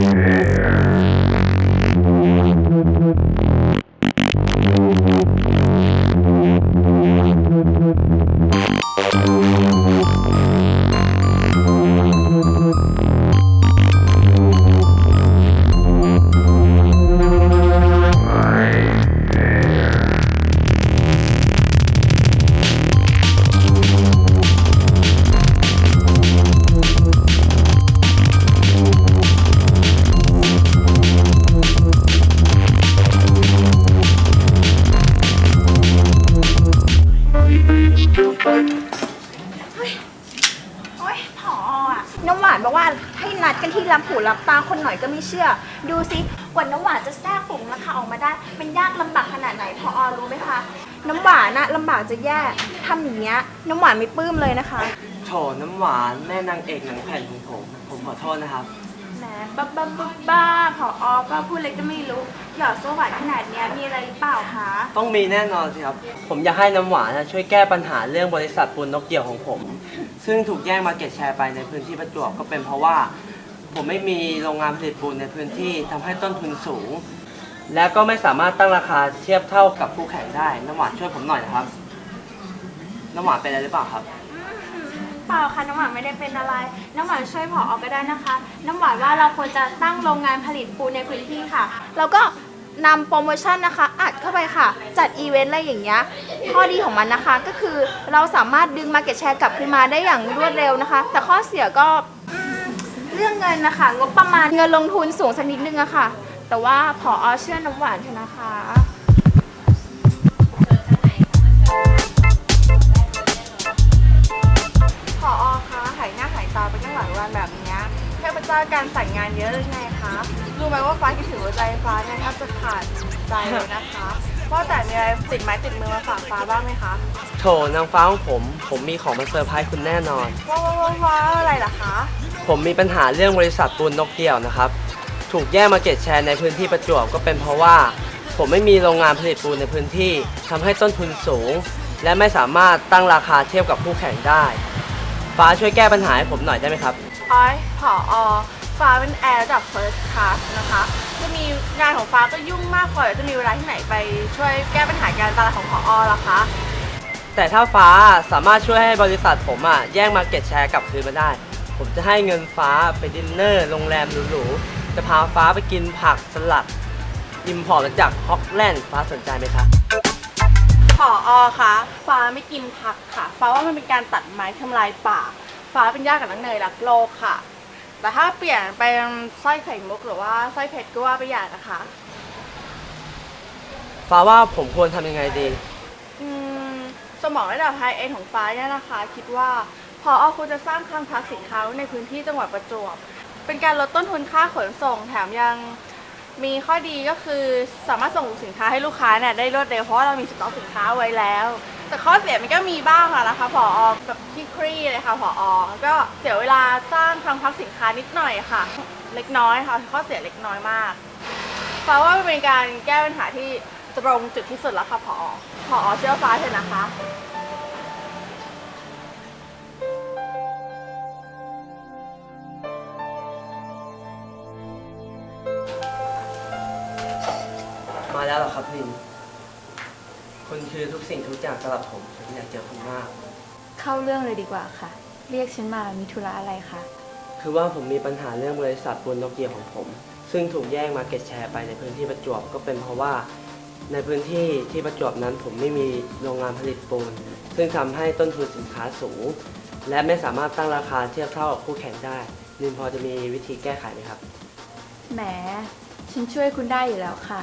Yeah. กันที่ลำผูลำตาคนหน่อยก็ไม่เชื่อ ดูสิกว่าน้ำหวานจะแทรกฝุ่นราคาออกมาได้ มันยากลำบากขนาดไหนพออรู้ไหมคะ น้ำหวานน่ะลำบากจะแย่ทำอย่างเงี้ยน้ำหวานไม่ปลื้มเลยนะคะ โถน้ำหวานแม่นางเอกหนังแผ่นของผมผมขอโทษนะครับ แหมบ้าบ้าบ้าบ้าพออก็พูดอะไรก็ไม่รู้ หยอดโซ่หวานขนาดเนี้ยมีอะไรหรือเปล่าคะ ต้องมีแน่นอนสิครับ ผมอยากให้น้ำหวานนะช่วยแก้ปัญหาเรื่องบริษัทปูนนกเกี่ยวของผม ซึ่งถูกแย่งมาเก็ตแชร์ไปในพื้นที่ประจวบก็เป็นเพราะว่า ผมไม่มีโรงงานผลิตปูนในพื้นที่ทำให้ต้นทุนสูง และก็ไม่สามารถตั้งราคาเทียบเท่ากับคู่แข่งได้น้ำหวานช่วยผมหน่อยนะครับน้ำหวานเป็นอะไรหรือเปล่าครับ เปล่าค่ะน้ำหวานไม่ได้เป็นอะไร น้ำหวานช่วยผออก็ได้นะคะ น้ำหวานว่าเราควรจะตั้งโรงงานผลิตปูนในพื้นที่ค่ะ แล้วก็นำโปรโมชั่นนะคะ อัดเข้าไปค่ะ จัดอีเวนต์อะไรอย่างเงี้ยข้อดีของมันนะคะก็คือเราสามารถดึงมาเก็ตแชร์กลับคืนมาได้อย่างรวดเร็วนะคะ แต่ข้อเสียก็อื เรื่องเงินนะคะ งบประมาณเงินลงทุนสูงสักนิดนึงอะค่ะ แต่ว่าผออเชื่อน้ำหวานเถอะนะคะ พออคะหายหน้าหายตาไปตั้งหลายวันแบบเนี้ยเทพเจ้าการใส่งานเยอะเลยไงคะรู้ไหมว่าฟ้าคิดถึงหัวใจฟ้าเนี่ยแทบจะขาดใจเลยนะคะว่าแต่มีอะไรติดไม้ติดมือมาฝากฟ้าบ้างไหมคะโถนางฟ้าของผม ผมมีของมาเซอร์ไพรส์คุณแน่นอน ว้าวว้าวว้าวว้าวอะไรล่ะคะ ผมมีปัญหาเรื่องบริษัทปูนนกเกี่ยวนะครับ ถูกแย่งมาเก็ตแชร์ในพื้นที่ประจวบก็เป็นเพราะว่า ผมไม่มีโรงงานผลิตปูนในพื้นที่ทำให้ต้นทุนสูง และไม่สามารถตั้งราคาเทียบกับคู่แข่งได้ ฟ้าช่วยแก้ปัญหาให้ผมหน่อยได้ไหมครับอ้อยผออฟ้าเป็นแอร์ระดับ first class นะคะ จะมีงานของฟ้าก็ยุ่งมากพอจะมีเวลาที่ไหนไปช่วยแก้ปัญหาการตลาดของผออล่ะคะ แต่ถ้าฟ้าสามารถช่วยให้บริษัทผมอะแย่งมาเก็ตแชร์กลับคืนมาได้ ผมจะให้เงินฟ้าไปดินเนอร์โรงแรมหรูๆ จะพาฟ้าไปกินผักสลัด อิมพอร์ตมาจากฮอกแลนด์ฟ้าสนใจไหมครับผออคะฟ้าไม่กินผักค่ะ ฟ้าว่ามันเป็นการตัดไม้ทำลายป่า ฟ้าเป็นญาติกับนังเนยรักโลกค่ะ แต่ถ้าเปลี่ยนเป็นสร้อยไข่มุกหรือว่าสร้อยเพชรก็ว่าไปอย่างนะคะ ฟ้าว่าผมควรทำยังไงดี อืม สมองระดับไฮเอ็นของฟ้าเนี่ยนะคะ คิดว่า พออควรจะสร้างคลังพักสินค้าในพื้นที่จังหวัดประจวบ เป็นการลดต้นทุนค่าขนส่งแถมยังมีข้อดีก็คือสามารถส่งสินค้าให้ลูกค้าเนี่ยได้รวดเร็วเพราะว่าเรามีสต็อกสินค้าไว้แล้ว แต่ข้อเสียมันก็มีบ้างอะนะคะพออแบบที่ครีเลยค่ะพออก็เสียเวลาสร้างคลังพักสินค้านิดหน่อยค่ะ เล็กน้อยค่ะข้อเสียเล็กน้อยมากฟ้าว่าเป็นการแก้ปัญหาที่ตรงจุดที่สุดแล้วค่ะพอพอเชื่อฟ้าเถอะนะคะ แล้วเหรอครับลิน คุณคือทุกสิ่งทุกอย่างสำหรับผม ผมอยากเจอคุณมาก เข้าเรื่องเลยดีกว่าค่ะ เรียกฉันมามีธุระอะไรคะคือว่าผมมีปัญหาเรื่องบริษัทปูนนกเกี่ยวของผม ซึ่งถูกแย่งมาเก็ตแชร์ไปในพื้นที่ประจวบก็เป็นเพราะว่า ในพื้นที่ที่ประจวบนั้น ผมไม่มีโรงงานผลิตปูน ซึ่งทำให้ต้นทุนสินค้าสูง และไม่สามารถตั้งราคาเทียบเท่ากับคู่แข่งได้ลินพอจะมีวิธีแก้ไขไหมครับ แหม ฉันช่วยคุณได้อยู่แล้วค่ะ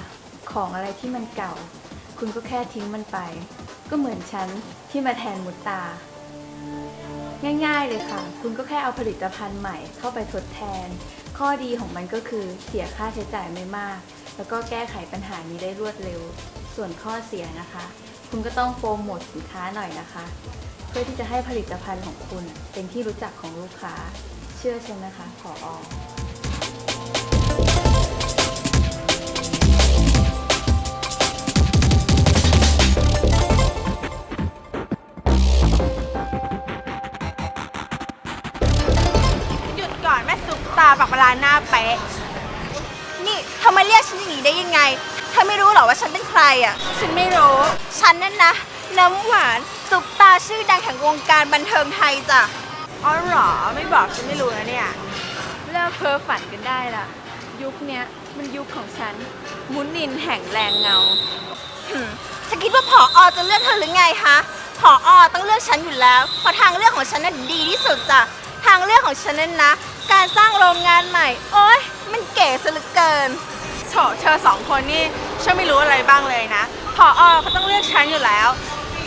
ของอะไรที่มันเก่า คุณก็แค่ทิ้งมันไป ก็เหมือนฉันที่มาแทนมุตตา ง่ายๆเลยค่ะ คุณก็แค่เอาผลิตภัณฑ์ใหม่เข้าไปทดแทน ข้อดีของมันก็คือเสียค่าใช้จ่ายไม่มาก แล้วก็แก้ไขปัญหานี้ได้รวดเร็ว ส่วนข้อเสียนะคะ คุณก็ต้องโปรโมทสินค้าหน่อยนะคะ เพื่อที่จะให้ผลิตภัณฑ์ของคุณเป็นที่รู้จักของลูกค้า เชื่อฉันนะคะขออ ตาปากปลาหน้าเป๊ะ นี่เธอมาเรียกฉันอย่างนี้ได้ยังไง เธอไม่รู้เหรอว่าฉันเป็นใครอะ ฉันไม่รู้ ฉันนั่นนะ น้ำหวานซุปตาชื่อดังแห่งวงการบันเทิงไทยจ้ะ อ๋อเหรอ ไม่บอกฉันไม่รู้นะเนี่ย เลิกเพ้อฝันกันได้ละ ยุคเนี้ยมันยุคของฉัน มุนินแห่งแรงเงา หืมฉันคิดว่าผออจะเลือกเธอหรือไงคะผออต้องเลือกฉันอยู่แล้วเพราะทางเลือกของฉันน่ะดีที่สุดจ้ะ ทางเลือกของฉันนั่นนะ การสร้างโรงงานใหม่ โอ๊ย มันเก๋ซะเหลือเกินโถเธอสองคนนี่ฉันไม่รู้อะไรบ้างเลยนะพออเขาต้องเลือกฉันอยู่แล้ว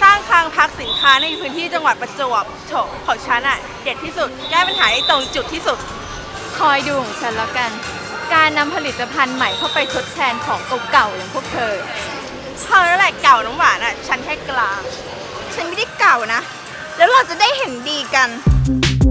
สร้างคลังพักสินค้าในพื้นที่จังหวัดประจวบโถของฉันอะเด็ดที่สุด แก้ปัญหาได้ตรงจุดที่สุด คอยดูของฉันแล้วกัน การนำผลิตภัณฑ์ใหม่เข้าไปทดแทนของเก่าๆอย่างพวกเธอเท่านั้นแหละเก่าน้ำหวานอะฉันแค่กลาง ฉันไม่ได้เก่านะ แล้วเราจะได้เห็นดีกันเ